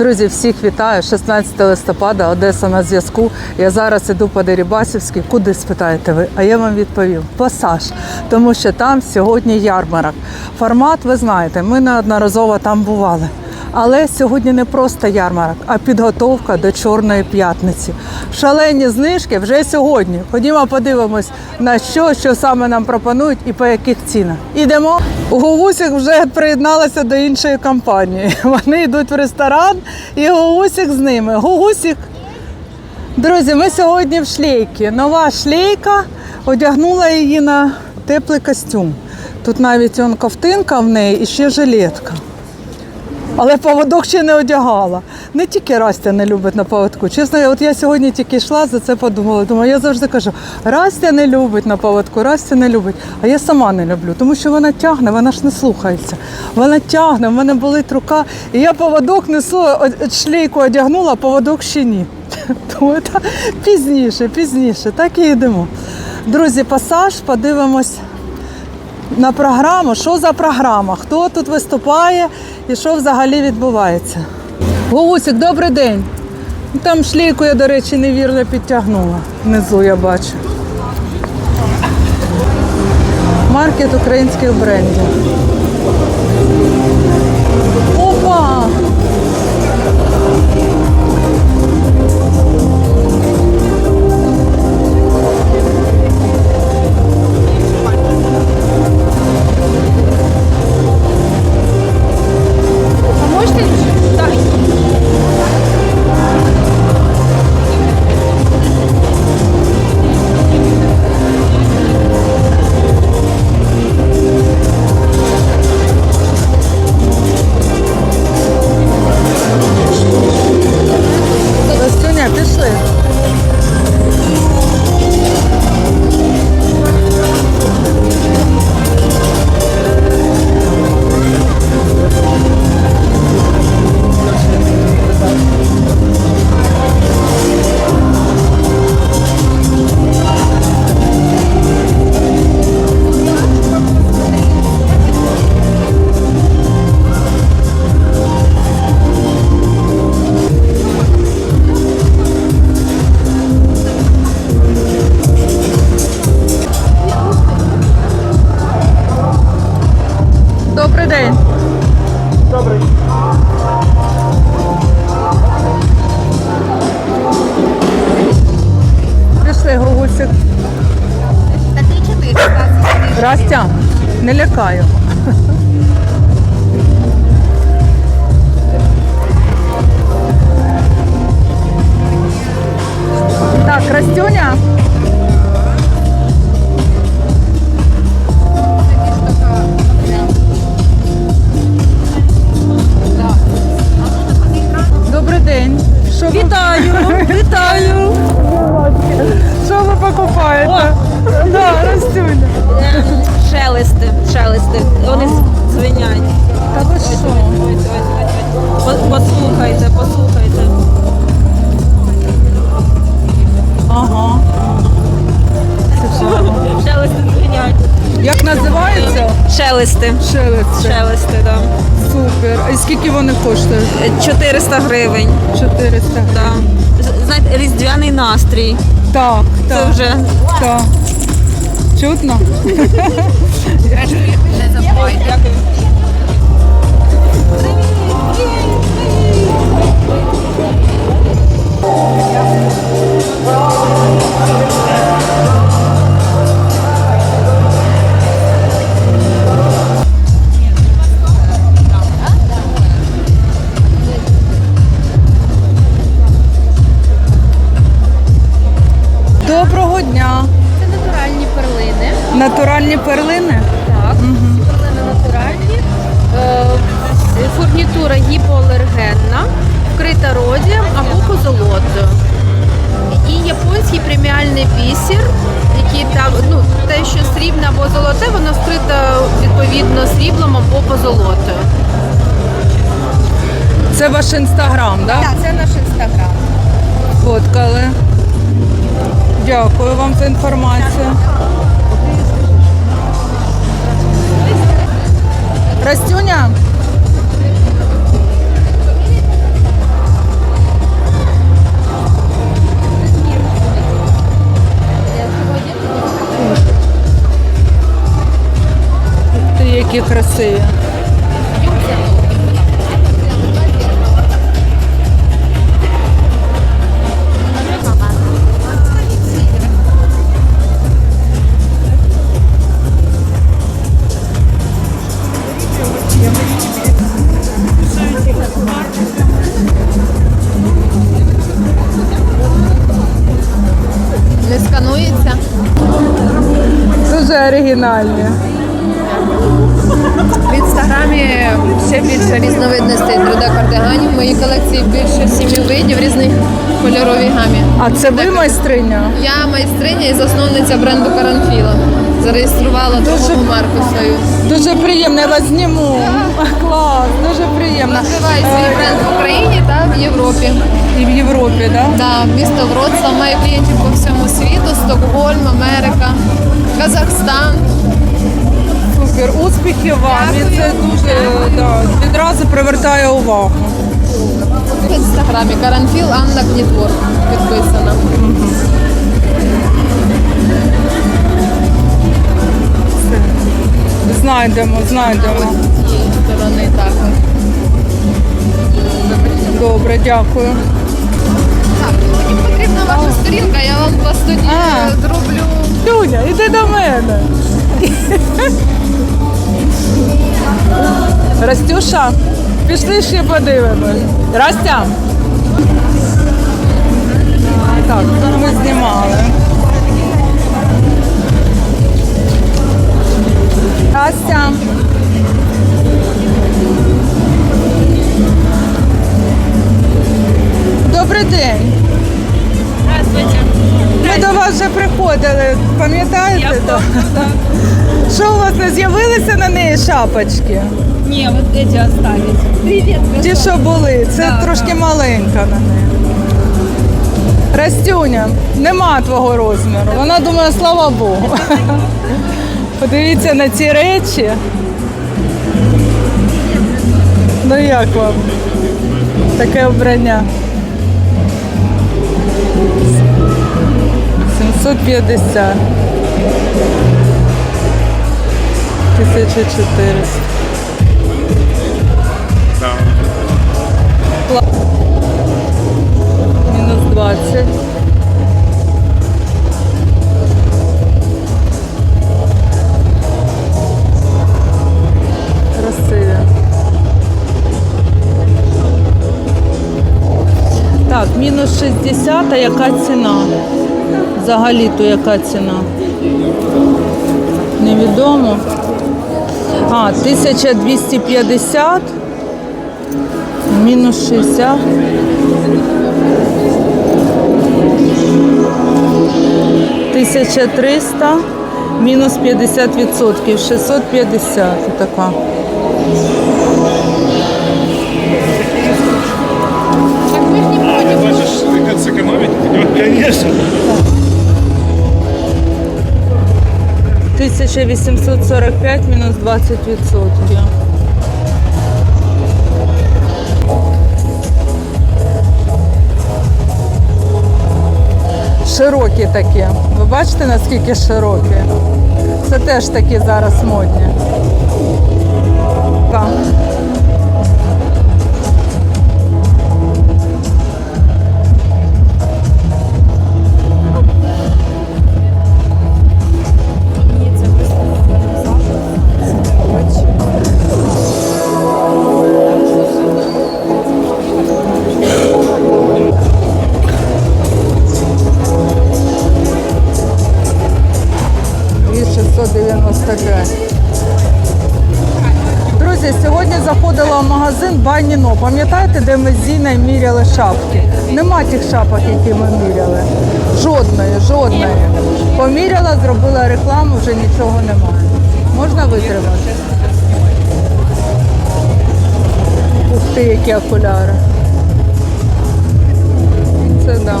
Друзі, всіх вітаю. 16 листопада, Одеса на зв'язку. Я зараз іду по Дерібасівській. Куди спитаєте ви? А я вам відповім: пасаж, тому що там сьогодні ярмарок. Формат, ви знаєте, ми неодноразово там бували. Але сьогодні не просто ярмарок, а підготовка до Чорної п'ятниці. Шалені знижки вже сьогодні. Ходімо, подивимось на що, що саме нам пропонують і по яких цінах. Ідемо. Гугусік вже приєдналася до іншої компанії. Вони йдуть в ресторан, і Гугусік з ними. Гугусік. Друзі, ми сьогодні в шлейці. Нова шлейка одягнула її на теплий костюм. Тут навіть он ковтинка в неї і ще жилетка. Але поводок ще не одягала. Не тільки Растя не любить на поводку. Чесно, от я сьогодні тільки йшла, за це подумала. Думаю, я завжди кажу, Растя не любить на поводку, Растя не любить. А я сама не люблю, тому що вона тягне, вона ж не слухається. Вона тягне, в мене болить рука, і я поводок несу, шлейку одягнула, а поводок ще ні. Тому пізніше, пізніше, так і йдемо. Друзі, пасаж, подивимось на програму, що за програма, хто тут виступає і що взагалі відбувається. Гусик, добрий день. Там шлейку я, до речі, невірно підтягнула. Внизу я бачу. Маркет українських брендів. Називається? Шелести. Шелести, так. Супер. І скільки вони коштують? Да. 400 гривень. 400 гривень. Да. Знаєте, різдвяний настрій. Так, Це вже так. Чутно? не забувайте. Дякую. Доброго дня. Це натуральні перлини. Натуральні перлини? Так, перлини натуральні. Е, Фурнітура гіпоалергенна, вкрита родієм або позолотою. І японський преміальний бісер, який там, ну, те, що срібне або золоте, воно вкрито відповідно сріблом або позолотою. Це ваш інстаграм, так? Так, це наш інстаграм. Фоткали. Дякую вам за інформацію. Растюня? Які красиві. Оригінальні. В інстаграмі ще більше різновидностей 3D-кардиганів. В моїй колекції більше сім'ї видів різних кольоровій гамі. А це ви майстриня? Я майстриня і засновниця бренду Каранфіла. Зареєструвала торгову марку свою. Дуже приємно, я вас зніму. Клас, дуже приємно. Розвиваю свій бренд в Україні та в Європі. І в Європі, так? Да, місто Вроцлав має клієнтів по всьому світу, Стокгольм, Америка, Казахстан. Супер, успіхів вам. І це дуже да, відразу привертає увагу. В інстаграмі Каранфіл Анна Кнітвор підписана. Знайдемо, знайдемо. З цієї сторони також. Добре, дякую. Так, мені потрібна ваша сторінка, я вам вас тоді А. зроблю. Люня, іди до мене. Растюша, пішли ще подивимось. Растя. Так, ми знімали. Растя. Добрий день. Здравствуйте. Ми до вас вже приходили, пам'ятаєте? Я помню, Що у вас не з'явилися на неї шапочки? Вот эти остались. Привет, Ті, що були, це Да, трошки да. маленька на неї. Растюня, нема твого розміру. Вона думає, слава Богу. Подивіться на ці речі. Ну як вам? Таке обрання. 750. 1400. Мінус 20. Так, мінус 60, а яка ціна? Взагалі-то яка ціна? Невідомо. А, 1250. Мінус 60. Тисяча триста, мінус 50 відсотків, 650 така. Сэкономить? Ну, конечно. 1845 мінус 20 відсотків. Широкі такі. Ви бачите, наскільки широкі? Це теж такі зараз модні. Так. Баніно. Пам'ятаєте, де ми з Зіною міряли шапки? Нема тих шапок, які ми міряли. Жодної, жодної. Поміряла, зробила рекламу, вже нічого немає. Можна витримати? Ух ти, які окуляри. Це да.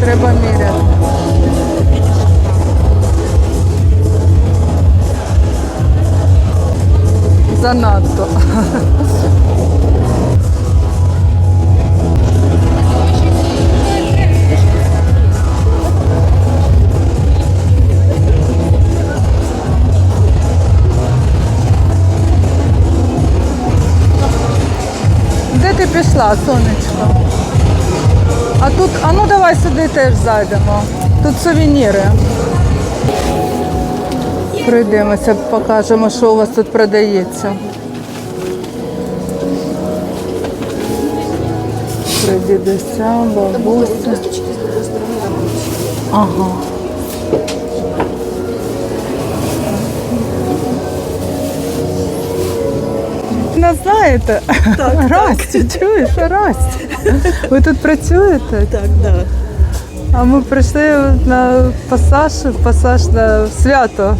Треба міряти. Занадто. Де ти пішла, сонечко? А тут, а ну давай сюди теж зайдемо. Тут сувеніри. Пройдемося, покажемо, що у вас тут продається. Про дідуся, бабуся. Ага. нас знаєте? Так, Расті, так. чуєш, раз. Ви тут працюєте? Так, да. А ми прийшли на пасаж, пасаж на свято.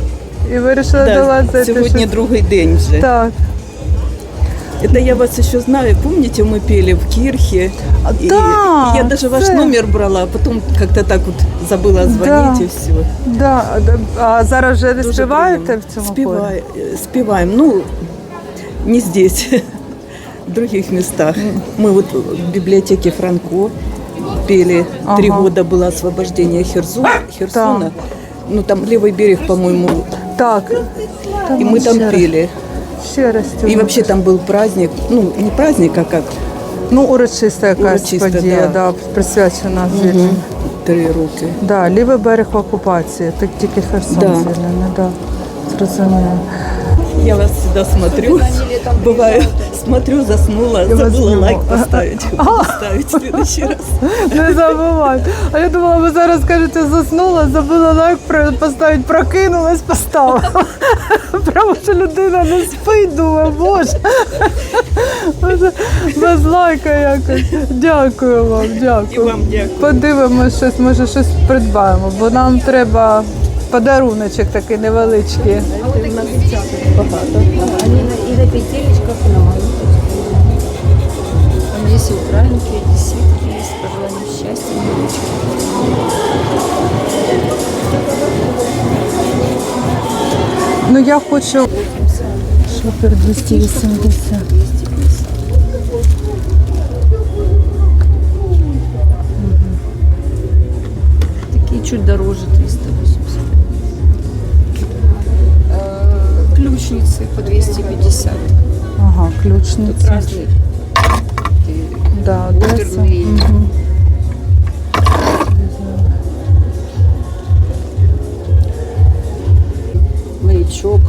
І вирішили до вас да. зайти. Сьогодні щоб- другий день вже. Так. Это я вас еще знаю. Помните, мы пели в Кирхе? И Да, я даже ваш це- номер брала, а потом как-то так вот забыла звонить Да. и все. Да. А зараз вже не співаєте в цьому хорі? Спевай, э, спеваем. Ну, не здесь, в других местах. Мы вот в библиотеке Франко пели. Три Ага. года было освобождение Херзу, Херсона. Ну, там левый берег, по-моему, Так. и мы там пели. Ще раз. И вообще там был праздник, ну, не праздник, а как Ну, урочиста якась Урочиста, подія, да. да. присвячена звільненню. три руки. Да, лівий берег в окупації, так тільки Херсон Да. звільнений, да. Зрозуміло. Я вас всегда смотрю. Бываю, смотрю, заснула, забыла лайк поставить. Буду ставить в следующий раз. Не забувай. А я думала, ви зараз скажете, заснула, забула лайк про- поставити, прокинулась, поставила. Право, що людина не спить, думаю, боже. Без лайка якось. Дякую вам, І дякую. вам дякую. Подивимось щось, може щось придбаємо, бо нам треба подаруночок такий невеличкий. Багато. Они на- и петелечках, и на. Там есть и украинки, и десятки, есть пожелания счастья. Ну я хочу. Шопер 280. Такие чуть дороже 380. Э, Ключницы по 250. Ага, Тут ключниця. разные. Да, Одеса. Оперные. Мгм. Маячок.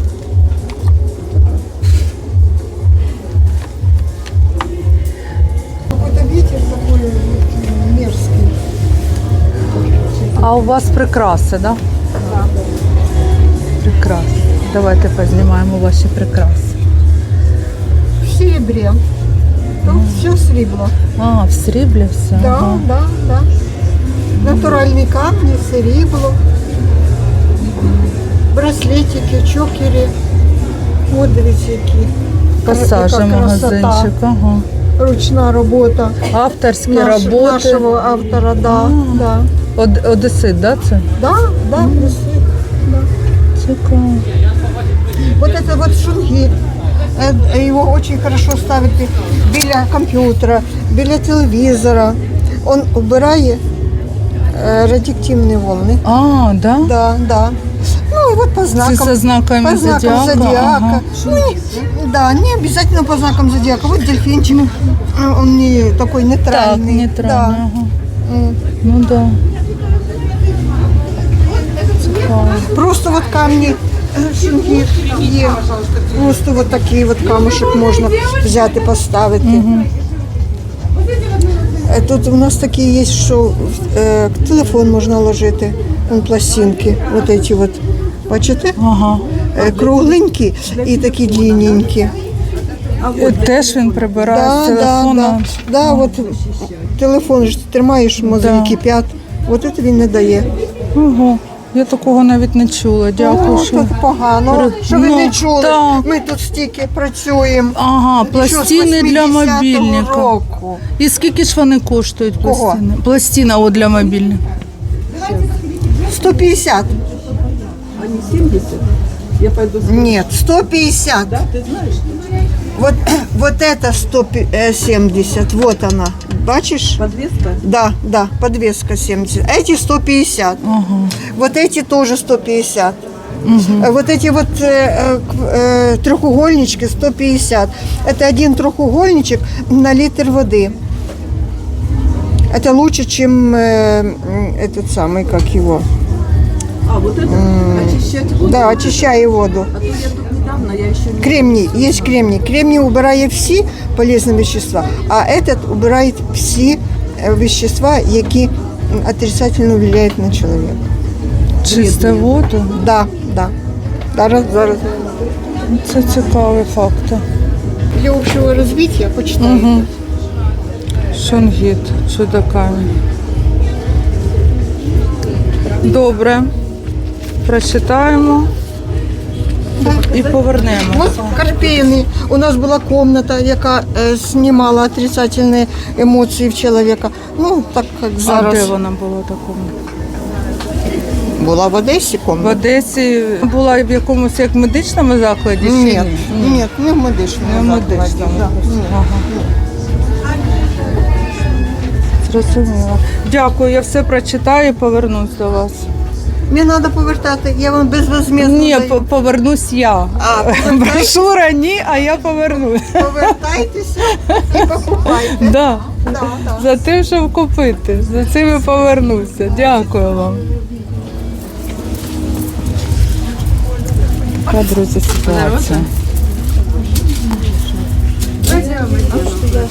Какой-то ветер такой мерзкий. А у вас прикраси, да? Так. Прикраси. Давайте познімаємо ваші прикраси. В серебре. Тут все срібло. А, в сріблі все. Да, Ага. да, да. Натуральні камні, срібло. Браслетики, чокери. От дивіться, які. Пасажі Яка красота. магазинчик. Ага. Ручна робота. Авторські Наш- роботи. Нашого автора, да, да. Од- Одесит, да, це? Да, да, красиво. Да. Цікаво. Вот это вот шунгит. Э, Его очень хорошо ставити біля комп'ютера, біля телевізора. Он убирає е, радіоактивні волни. А, да? Да, да. Ну и вот по знакам. Це со знаками по знакам зодіака. зодиака. Ага. Ну, не, да, не обязательно по знакам зодиака. Вот дельфинчик, э, он не такой Так, нейтральный. нейтрально. Да. Ага. М. Ну да. Цікаво. Просто вот камні е, є. Просто вот такий вот камушек можна взяти, поставити. Е, Тут у нас такі є, що е, телефон можна ложити, Вон пластинки, вот эти вот. Бачите? Ага. Е, Кругленькі і такі длинненькі. Е, Теж він прибирає з Да, да, телефона. да. Да, от телефон ж ти тримаєш, мозги Да. кипять. От це він не дає. Ого. Я такого навіть не чула. Дякую. О, що... тут погано, що ви Ну, не чули. так. Ми тут стільки працюємо. Ага, пластини для мобільника. року. І скільки ж вони коштують Кого? пластини? Пластина от для мобільника. 150. А не 70? Я пойду Нет, 150. Да, ты знаешь? Вот, вот это 170, вот она. Бачишь? Подвеска? Да, да, подвеска 70. А эти 150. Ага. Вот эти тоже 150. Э, Вот эти вот э, э, э, трехугольнички 150. Это один трехугольничек на литр воды. Это лучше, чем э, этот самый, как его. А, вот это? Очищать воду? Да, очищає воду. А то я недавно, я еще не... Кремний, есть кремний. Кремний убирає всі полезні вещества, а этот убирає всі е, вещества, які отрицательно влияют на чоловіка. Чисте воду. Да, да. Зараз, зараз. Це цікаві факти. для общего развития, почитайте. Угу. Шунгіт, чудо. Добре. Прочитаємо і повернемо. Вот Карпейный. У нас була комната, яка е, знімала отрицательні емоції в чоловіка. Ну, так як А де зараз. вона була такому? Була в Одесі В комната. Одесі була в якомусь як медичному закладі? чи Ні, ні? не в медичному. Не в закладі, медичному. да. Ні. Зрозуміло. Дякую, я все прочитаю і повернусь до вас. Мені треба повертати, я вам безвозмездно Ні, даю. по- повернусь я. А, повертайтесь, Брошура ні, а я повернусь. повертайтеся і покупайте. Да. Да, да. За тим, щоб купити. За цим і повернуся. Дякую вам. Друзі, ситуація.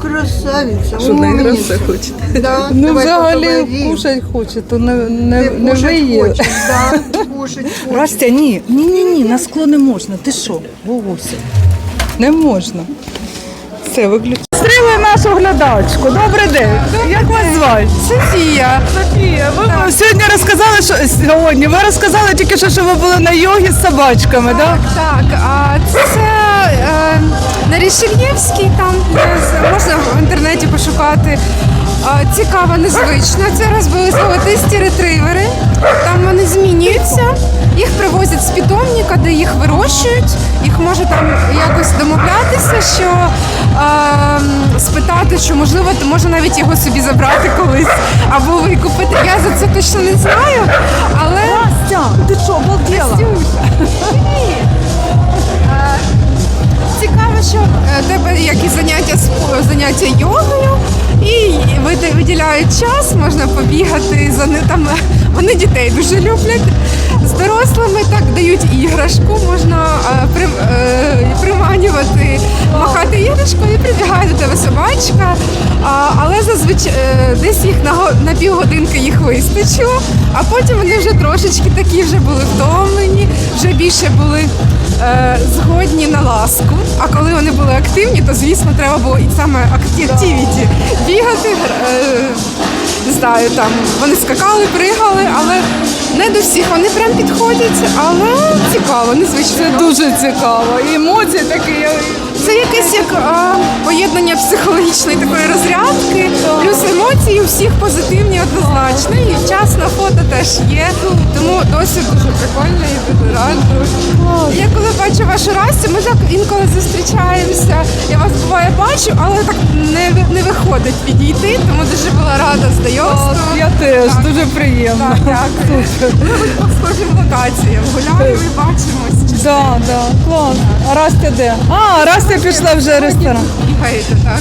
Красавица, Что, наиграться умница. хочет? Да, Ну, давай взагалі поговорим. кушать хоче, то не, не, Ты не кушать виїв. хочешь, да, кушать. Растя, ні, ні, ні, ні, на скло не можна. Ти що, бабуся? Не можна. Все, виключи. Стріли нашу глядачку. Добрий день. Як вас звати? Софія. Софія. Ви сьогодні розказали, що сьогодні. Ви розказали тільки що, що ви були на йогі з собачками, так? Так, а це е, на Рішельєвській, там можна в інтернеті пошукати. Цікаво, незвично. Це раз були золотисті ретривери. Там вони змінюються. Їх привозять з питомника, де їх вирощують. Їх може там якось домовлятися, що е, спитати, що можливо, то можна навіть його собі забрати колись або викупити. Я за це точно не знаю, але ти що, обалдела? Настюша. Ні. Е, що в тебе які заняття заняття йогою, і виділяють час, можна побігати за ни- там. Вони дітей дуже люблять. З дорослими так дають іграшку, можна е, при- е, приманювати, махати іграшкою і прибігає до тебе собачка. Але зазвичай е, десь їх на, на півгодинки їх вистачило, а потім вони вже трошечки такі вже були втомлені, вже більше були згодні на ласку. А коли вони були активні, то звісно треба було і саме активіті бігати. Е, не знаю, там вони скакали, пригали, але не до всіх вони прям підходять, але цікаво, незвично. Це дуже цікаво. І емоції такі. Це якесь як а, поєднання психологічної такої розрядки, плюс емоції у всіх позитивні однозначно. Теж є. Тому досить дуже прикольно і дуже раджу. Я коли бачу вашу Растю, ми так інколи зустрічаємося. Я вас буває бачу, але так не, не виходить підійти, тому дуже була рада знайомству. Я теж, Так. дуже приємно. Так, дякую. Ми по схожим локаціям гуляємо і бачимось. Да, да, клас. А Растя де? А, Растя пішла вже в ресторан. Бігаєте, так?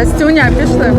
Растюня, пішли.